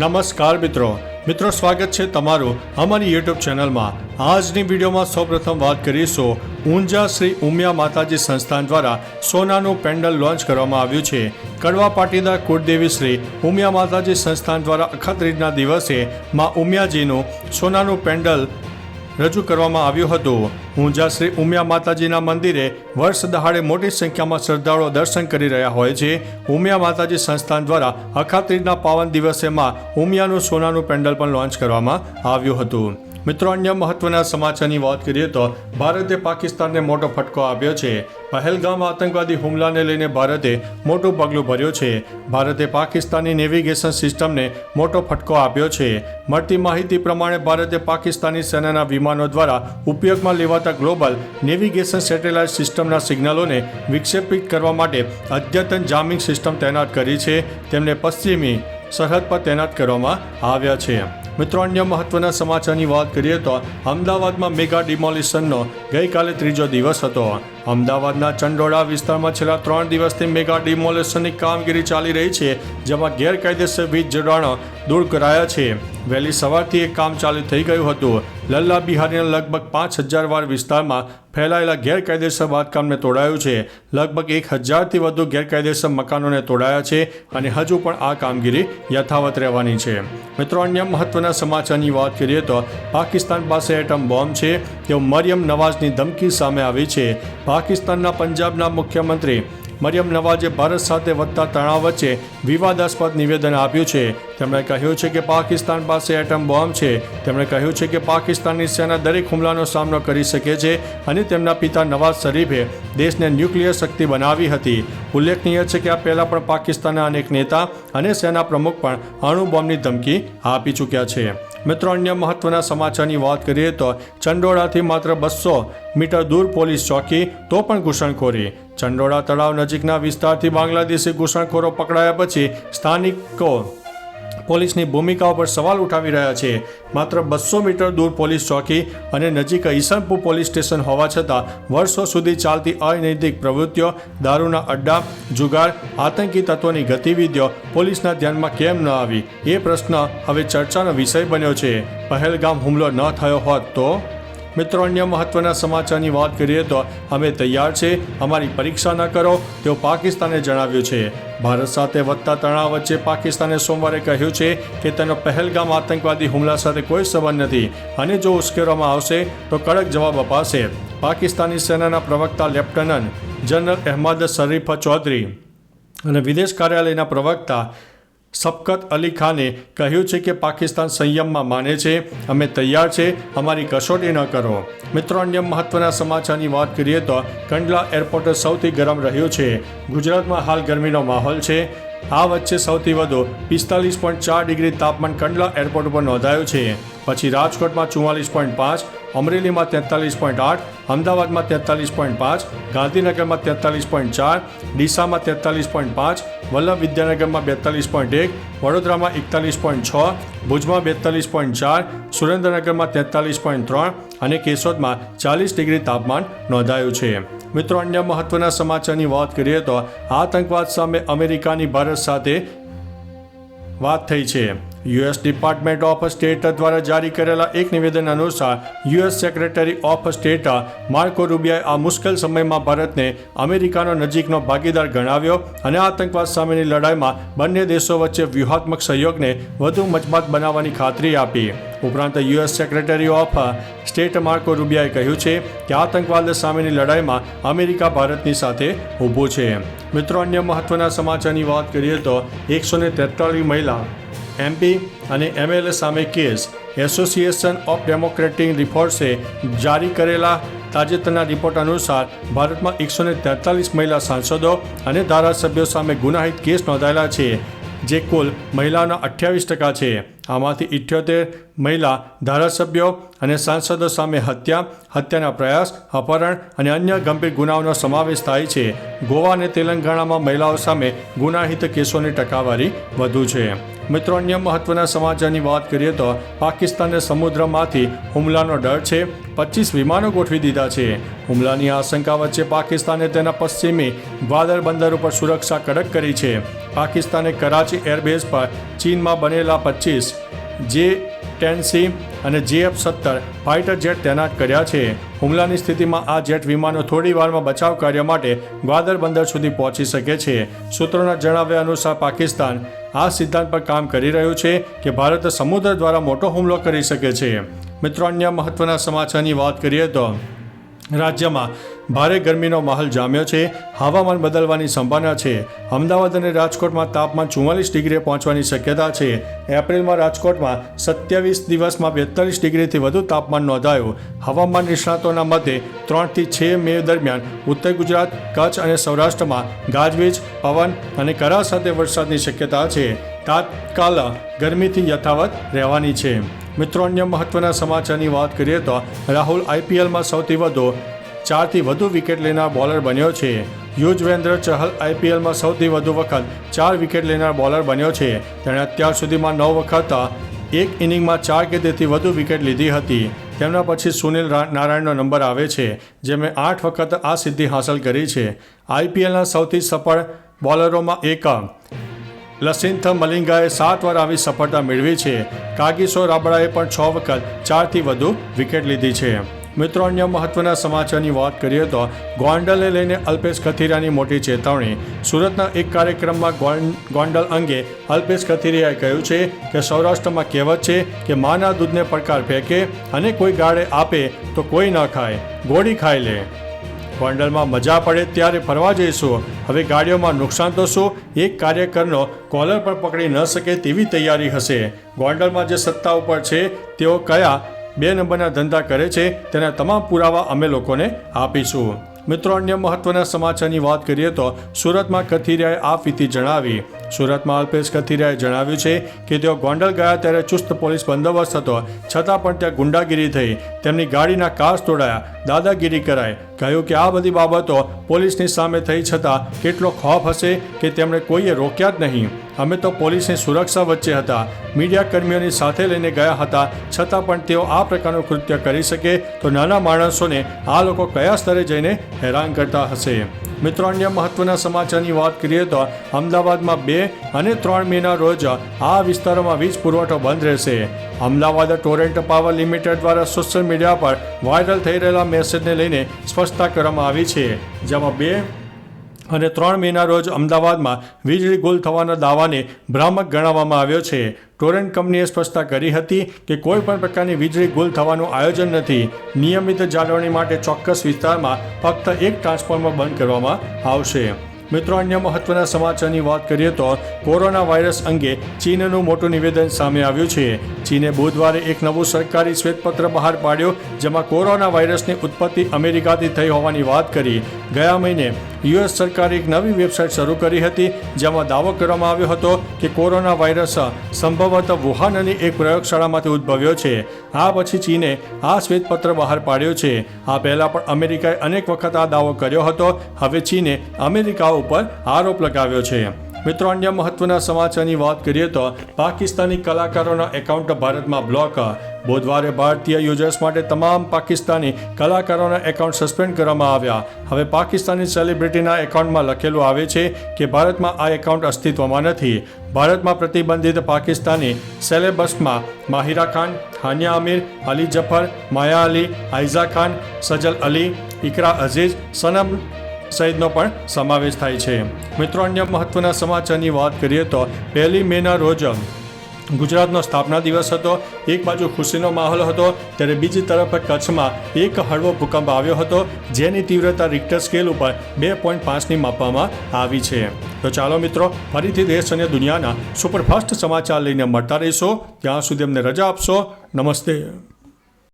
નમસ્કાર મિત્રો. મિત્રો, સ્વાગત છે તમારું અમારી યુટ્યુબ ચેનલમાં. આજની વિડીયોમાં સૌપ્રથમ વાત કરીશું. ઊંઝા શ્રી ઉમિયા માતાજી સંસ્થાન દ્વારા સોનાનું પેન્ડલ લોન્ચ કરવામાં આવ્યું છે. કડવા પાટીદાર કુળદેવી શ્રી ઉમિયા માતાજી સંસ્થાન દ્વારા અખાત્રીજના દિવસે માં ઉમિયાજીનું સોનાનું પેન્ડલ રજૂ કરવામાં આવ્યું હતું. ઊંઝા શ્રી ઉમિયા માતાજીના મંદિરે વર્ષ દહાડે મોટી સંખ્યામાં શ્રદ્ધાળુઓ દર્શન કરી રહ્યા હોય છે. ઉમિયા માતાજી સંસ્થાન દ્વારા અખાત્રીજના પાવન દિવસેમાં ઉમિયાનું સોનાનું પેન્ડલ પણ લોન્ચ કરવામાં આવ્યું હતું. મિત્રો, અન્ય મહત્વના સમાચારની વાત કરીએ તો ભારતે પાકિસ્તાનને મોટો ફટકો આપ્યો છે. પહેલગામ આતંકવાદી હુમલાને લઈને ભારતે મોટું પગલું ભર્યું છે. ભારતે પાકિસ્તાની નેવિગેશન સિસ્ટમને મોટો ફટકો આપ્યો છે. મળતી માહિતી પ્રમાણે ભારતે પાકિસ્તાની સેનાના વિમાનો દ્વારા ઉપયોગમાં લેવાતા ગ્લોબલ નેવિગેશન સેટેલાઇટ સિસ્ટમના સિગ્નલોને વિક્ષેપિત કરવા માટે અદ્યતન જામિંગ સિસ્ટમ તૈનાત કરી છે. તેમને પશ્ચિમી સરહદ પર તૈનાત કરવામાં આવ્યા છે. મિત્રો, અન્ય મહત્વના સમાચારની વાત કરીએ તો અમદાવાદમાં મેગા ડિમોલિશનનો ગઈકાલે ત્રીજો દિવસ હતો. અમદાવાદના ચંડોળા વિસ્તારમાં છેલ્લા ત્રણ દિવસથી મેગા ડિમોલિશનની કામગીરી ચાલી રહી છે, જેમાં ગેરકાયદેસર વીજ જોડાણો દૂર કરાયા છે. વહેલી સવારથી એક કામ ચાલુ થઈ ગયું હતું. લલ્લા બિહારીના લગભગ પાંચ હજાર વાર વિસ્તારમાં ફેલાયેલા ગેરકાયદેસર બાંધકામને તોડાયું છે. લગભગ એક હજારથી વધુ ગેરકાયદેસર મકાનોને તોડાયા છે અને હજુ પણ આ કામગીરી યથાવત રહેવાની છે. મિત્રો, અન્ય મહત્વના સમાચારની વાત કરીએ તો પાકિસ્તાન પાસે એટમ બોમ્બ છે. તેઓ મરિયમ નવાઝની ધમકી સામે આવી છે. પાકિસ્તાનના પંજાબના મુખ્યમંત્રી મરિયમ નવાજે ભારત સાથે વધતા તણાવ વચ્ચે વિવાદાસ્પદ નિવેદન આપ્યું છે. તેમણે કહ્યું છે કે પાકિસ્તાન પાસે એટમ બોમ્બ છે. તેમણે કહ્યું છે કે પાકિસ્તાનની સેના દરેક હુમલાનો સામનો કરી શકે છે અને તેમના પિતા નવાઝ શરીફે દેશને ન્યુક્લિયર શક્તિ બનાવી હતી. ઉલ્લેખનીય છે કે આ પહેલાં પણ પાકિસ્તાનના અનેક નેતા અને સેના પ્રમુખ પણ અણુ બોમ્બની ધમકી આપી ચૂક્યા છે. મિત્રો, અન્ય મહત્વના સમાચારની વાત કરીએ તો ચંડોળાથી માત્ર બસો મીટર દૂર પોલીસ ચોકી તો પણ ઘૂસણખોરી. ચંડોળા તળાવ નજીકના વિસ્તારથી બાંગ્લાદેશી ઘૂસણખોરો પકડાયા પછી સ્થાનિકો પોલીસની ભૂમિકા પર સવાલ ઉઠાવી રહ્યા છે. માત્ર બસો મીટર દૂર પોલીસ ચોકી અને નજીક ઈસનપુર પોલીસ સ્ટેશન હોવા છતાં વર્ષો સુધી ચાલતી અનૈતિક પ્રવૃત્તિઓ, દારૂના અડ્ડા, જુગાર, આતંકી તત્વોની ગતિવિધિઓ પોલીસના ધ્યાનમાં કેમ ન આવી? એ પ્રશ્ન હવે ચર્ચાનો વિષય બન્યો છે. પહેલગામ હુમલો ન થયો હોત તો મિત્રો, અન્ય મહત્વના સમાચારની વાત કરીએ તો અમે તૈયાર છે. અમારી પરીક્ષા ન કરો તેવું પાકિસ્તાને જણાવ્યું છે. ભારત સાથે વધતા તણાવ વચ્ચે પાકિસ્તાને સોમવારે કહ્યું છે કે તેનો પહેલગામ આતંકવાદી હુમલા સાથે કોઈ સંબંધ નથી અને જો ઉશ્કેરવામાં આવશે, તો કડક જવાબ અપાશે. પાકિસ્તાની સેનાના પ્રવક્તા લેફ્ટનન્ટ જનરલ અહેમદ શરીફ ચૌધરી અને વિદેશ કાર્યાલયના પ્રવક્તા સબકત અલી ખાને કહ્યું છે કે પાકિસ્તાન સંયમમાં માને છે. અમે તૈયાર છે, અમારી કસોટી ન કરો. મિત્રો, અન્ય મહત્વના સમાચારની વાત કરીએ તો કંડલા એરપોર્ટ સૌથી ગરમ રહ્યું છે. ગુજરાતમાં હાલ ગરમીનો માહોલ છે. આ વચ્ચે સૌથી વધુ પિસ્તાલીસ પોઈન્ટ ચાર ડિગ્રી તાપમાન કંડલા એરપોર્ટ ઉપર નોંધાયું છે. પછી રાજકોટમાં ચુમ્માલીસ પોઈન્ટ પાંચ અમરેલીમાં તેતાલીસ પોઈન્ટ આઠ, અમદાવાદમાં તેતાલીસ પોઈન્ટ પાંચ, ગાંધીનગરમાં તેતાલીસ પોઈન્ટ ચાર, ડીસામાં તેતાલીસ પોઈન્ટ પાંચ, વલ્લભ વિદ્યાનગરમાં બેતાલીસ પોઈન્ટ એક, વડોદરામાં એકતાલીસ પોઈન્ટ છ, ભુજમાં બેતાલીસ પોઈન્ટ ચાર, સુરેન્દ્રનગરમાં તેતાલીસ પોઈન્ટ ત્રણ અને કેશોદમાં ચાલીસ ડિગ્રી તાપમાન નોંધાયું છે. મિત્રો, અન્ય મહત્વના સમાચારની વાત કરીએ તો આતંકવાદ સામે અમેરિકાની ભારત સાથે વાત થઈ છે. યુએસ ડિપાર્ટમેન્ટ ઓફ સ્ટેટ દ્વારા જારી કરેલા એક નિવેદન અનુસાર US secretary of state Marco રૂબિયાએ આ મુશ્કેલ સમયમાં ભારતને અમેરિકાનો નજીકનો ભાગીદાર ગણાવ્યો અને આતંકવાદ સામેની લડાઈમાં બંને દેશો વચ્ચે વ્યૂહાત્મક સહયોગને વધુ મજબૂત બનાવવાની ખાતરી આપી. ઉપરાંત US secretary of state Marco રૂબિયાએ કહ્યું છે કે આતંકવાદ સામેની લડાઈમાં અમેરિકા ભારતની સાથે ઊભું છે. મિત્રો, અન્ય મહત્વના સમાચારની વાત કરીએ તો એકસો ને મહિલા એમપી અને એમએલએ સામે કેસ. એસોસિએશન ઓફ ડેમોક્રેટિક રિપોર્ટ્સે જારી કરેલા તાજેતરના રિપોર્ટ અનુસાર ભારતમાં એકસો ને તેતાલીસ મહિલા સાંસદો અને ધારાસભ્યો સામે ગુનાહિત કેસ નોંધાયેલા છે, જે કુલ મહિલાઓના અઠ્યાવીસ ટકા છે. આમાંથી ઇઠ્યોતેર મહિલા ધારાસભ્યો અને સાંસદો સામે હત્યા, હત્યાના પ્રયાસ, અપહરણ અને અન્ય ગંભીર ગુનાઓનો સમાવેશ થાય છે. ગોવા અને તેલંગાણામાં મહિલાઓ સામે ગુનાહિત કેસોની ટકાવારી વધુ છે. મિત્રો, અન્ય મહત્વના સમાચારની વાત કરીએ તો પાકિસ્તાનને સમુદ્રમાંથી હુમલાનો ડર છે. પચીસ વિમાનો ગોઠવી દીધા છે. હુમલાની આશંકા વચ્ચે પાકિસ્તાને તેના પશ્ચિમી ગ્વાદર બંદર ઉપર સુરક્ષા કડક કરી છે. પાકિસ્તાને કરાચી એરબેઝ પર ચીનમાં બનેલા પચીસ જે ટેન સી અને જેએફ સત્તર ફાઇટર જેટ તૈનાત કર્યા છે. હુમલાની સ્થિતિમાં આ જેટ વિમાનો થોડી વારમાં બચાવ કાર્ય માટે ગ્વાદર બંદર સુધી પહોંચી શકે છે. સૂત્રોના જણાવ્યા અનુસાર પાકિસ્તાન આ સિદ્ધાંત પર કામ કરી રહ્યું છે કે ભારત સમુદ્ર દ્વારા મોટો હુમલો કરી શકે છે. મિત્રો, અન્ય મહત્વના સમાચારની વાત કરીએ તો રાજ્યમાં ભારે ગરમીનો માહોલ જામ્યો છે. હવામાન બદલવાની સંભાવના છે. અમદાવાદ અને રાજકોટમાં તાપમાન ચુમ્માલીસ ડિગ્રીએ પહોંચવાની શક્યતા છે. એપ્રિલમાં રાજકોટમાં સત્યાવીસ દિવસમાં બેતાલીસ ડિગ્રીથી વધુ તાપમાન નોંધાયું. હવામાન નિષ્ણાતોના મતે ત્રણથી છ મે દરમિયાન ઉત્તર ગુજરાત, કચ્છ અને સૌરાષ્ટ્રમાં ગાજવીજ, પવન અને કરા સાથે વરસાદની શક્યતા છે. તાત્કાલ ગરમીથી યથાવત રહેવાની છે. મિત્રો, અન્ય મહત્વના સમાચારની વાત કરીએ તો રાહુલ આઈપીએલમાં સૌથી વધુ ચારથી વધુ વિકેટ લેનાર બોલર બન્યો છે. યુજવેન્દ્ર ચહલ આઈપીએલમાં સૌથી વધુ વખત ચાર વિકેટ લેનાર બોલર બન્યો છે. તેણે અત્યાર સુધીમાં નવ વખત એક ઇનિંગમાં ચાર કે તેથી વધુ વિકેટ લીધી હતી. તેમના પછી સુનિલ નારાયણનો નંબર આવે છે જેમણે આઠ વખત આ સિદ્ધિ હાંસલ કરી છે. આઈપીએલના સૌથી સફળ બોલરોમાં એક લસિન્થ મલિંગાએ સાત વાર આવી સફળતા મેળવી છે. કાગીસો રાબડાએ પણ છ વખત ચારથી વધુ વિકેટ લીધી છે. મિત્રો, અન્ય મહત્વના સમાચારની વાત કરીએ તો ગોંડલને લઈને અલ્પેશ કથિરાની મોટી ચેતવણી. સુરતના એક કાર્યક્રમમાં ગોંડલ અંગે અલ્પેશ કથિરિયાએ કહ્યું છે કે સૌરાષ્ટ્રમાં કહેવત છે કે માના દૂધને પડકાર ફેંકે અને કોઈ ગાળે આપે તો કોઈ ન ખાય, ગોળી ખાઈ લે. ગોંડલમાં મજા પડે ત્યારે ફરવા જઈશું. હવે ગાડીઓમાં નુકસાન તો શું? એક કાર્યકરનો કોલર પર પકડી ન શકે તેવી તૈયારી હશે. ગોંડલમાં જે સત્તા ઉપર છે, તેઓ કયા બે નંબરના ધંધા કરે છે, તેના તમામ પુરાવા અમે લોકોને આપીશું. મિત્રો, અન્ય મહત્વના સમાચારની વાત કરીએ તો સુરતમાં કથિરિયાએ આ ફીતી જણાવી. સુરતમાં અલ્પેશ કથિરિયાએ જણાવ્યું છે કે તેઓ ગોંડલ ગયા ત્યારે ચુસ્ત પોલીસ બંદોબસ્ત હતો. છતાં પણ ત્યાં ગુંડાગીરી થઈ. તેમની ગાડીના કાચ તોડાયા, દાદાગીરી કરાય કહ્યું કે આ બધી બાબતો પોલીસની સામે થઈ છતાં કેટલો ખોફ હશે કે તેમણે કોઈએ રોક્યા જ નહીં. અમે તો પોલીસની સુરક્ષા વચ્ચે હતા. મીડિયા કર્મીઓની સાથે લઈને ગયા હતા. છતાં પણ તેઓ આ પ્રકારનું કૃત્ય કરી શકે તો નાના માણસોને આ લોકો કયા સ્તરે જઈને હેરાન કરતા હશે? મિત્રો, અન્ય મહત્વના સમાચારની વાત કરીએ તો અમદાવાદમાં બે અને ત્રણ મેના રોજ આ વિસ્તારોમાં વીજ પુરવઠો બંધ રહેશે. અમદાવાદ ટોરેન્ટ પાવર લિમિટેડ દ્વારા સોશિયલ મીડિયા પર વાયરલ થઈ રહેલા મેસેજને લઈને સ્પષ્ટતા કરવામાં આવી છે. જેમાં બે અને ત્રણ મેના રોજ અમદાવાદમાં વીજળી ગુલ થવાના દાવાને ભ્રામક ગણાવવામાં આવ્યો છે. ટોરેન્ટ કંપનીએ સ્પષ્ટતા કરી હતી કે કોઈ પણ પ્રકારની વીજળી ગુલ થવાનું આયોજન નથી. નિયમિત જાળવણી માટે ચોક્કસ વિસ્તારમાં ફક્ત એક ટ્રાન્સફોર્મર બંધ કરવામાં આવશે. મિત્રો, અન્ય મહત્વના સમાચારની વાત કરીએ તો કોરોના વાયરસ અંગે ચીનનું મોટું નિવેદન સામે આવ્યું છે. ચીને બુધવારે એક નવું સરકારી શ્વેતપત્ર બહાર પાડ્યું, જેમાં કોરોના વાયરસની ઉત્પત્તિ અમેરિકાથી થઈ હોવાની વાત કરી. ગયા મહિને યુએસ સરકારે એક નવી વેબસાઇટ શરૂ કરી હતી, જેમાં દાવો કરવામાં આવ્યો હતો કે કોરોના વાયરસ સંભવતઃ વુહાનની એક પ્રયોગશાળામાંથી ઉદ્ભવ્યો છે. આ પછી ચીને આ શ્વેતપત્ર બહાર પાડ્યો છે. આ પહેલાં પણ અમેરિકાએ અનેક વખત આ દાવો કર્યો હતો. હવે ચીને અમેરિકા ઉપર આરોપ લગાવ્યો છે. મિત્રો, અન્ય મહત્વના સમાચારની વાત કરીએ તો પાકિસ્તાની કલાકારોના એકાઉન્ટ ભારતમાં બ્લોક. બુધવારે ભારતીય યુઝર્સ માટે તમામ પાકિસ્તાની કલાકારોના એકાઉન્ટ સસ્પેન્ડ કરવામાં આવ્યા. હવે પાકિસ્તાની સેલિબ્રિટીના એકાઉન્ટમાં લખેલું આવે છે કે ભારતમાં આ એકાઉન્ટ અસ્તિત્વમાં નથી. ભારતમાં પ્રતિબંધિત પાકિસ્તાની સેલેબસમાં માહિરા ખાન, હાનિયા અમીર અલી જફર, માયા અલી આઇઝા ખાન, સજલ અલી, ઇકરા અઝીઝ, સનમ સહિતનો પણ સમાવેશ થાય છે. મિત્રો, અન્ય મહત્વના સમાચારની વાત કરીએ તો પહેલી મેના રોજ ગુજરાતનો સ્થાપના દિવસ હતો. એક બાજુ ખુશીનો માહોલ હતો, ત્યારે બીજી તરફ કચ્છમાં એક હળવો ભૂકંપ આવ્યો હતો, જેની તીવ્રતા રિક્ટર સ્કેલ ઉપર બે પોઈન્ટ પાંચની માપવામાં આવી છે. તો ચાલો મિત્રો, ફરીથી દેશ અને દુનિયાના સુપરફાસ્ટ સમાચાર લઈને મળતા રહીશો. ત્યાં સુધી અમને રજા આપશો. નમસ્તે.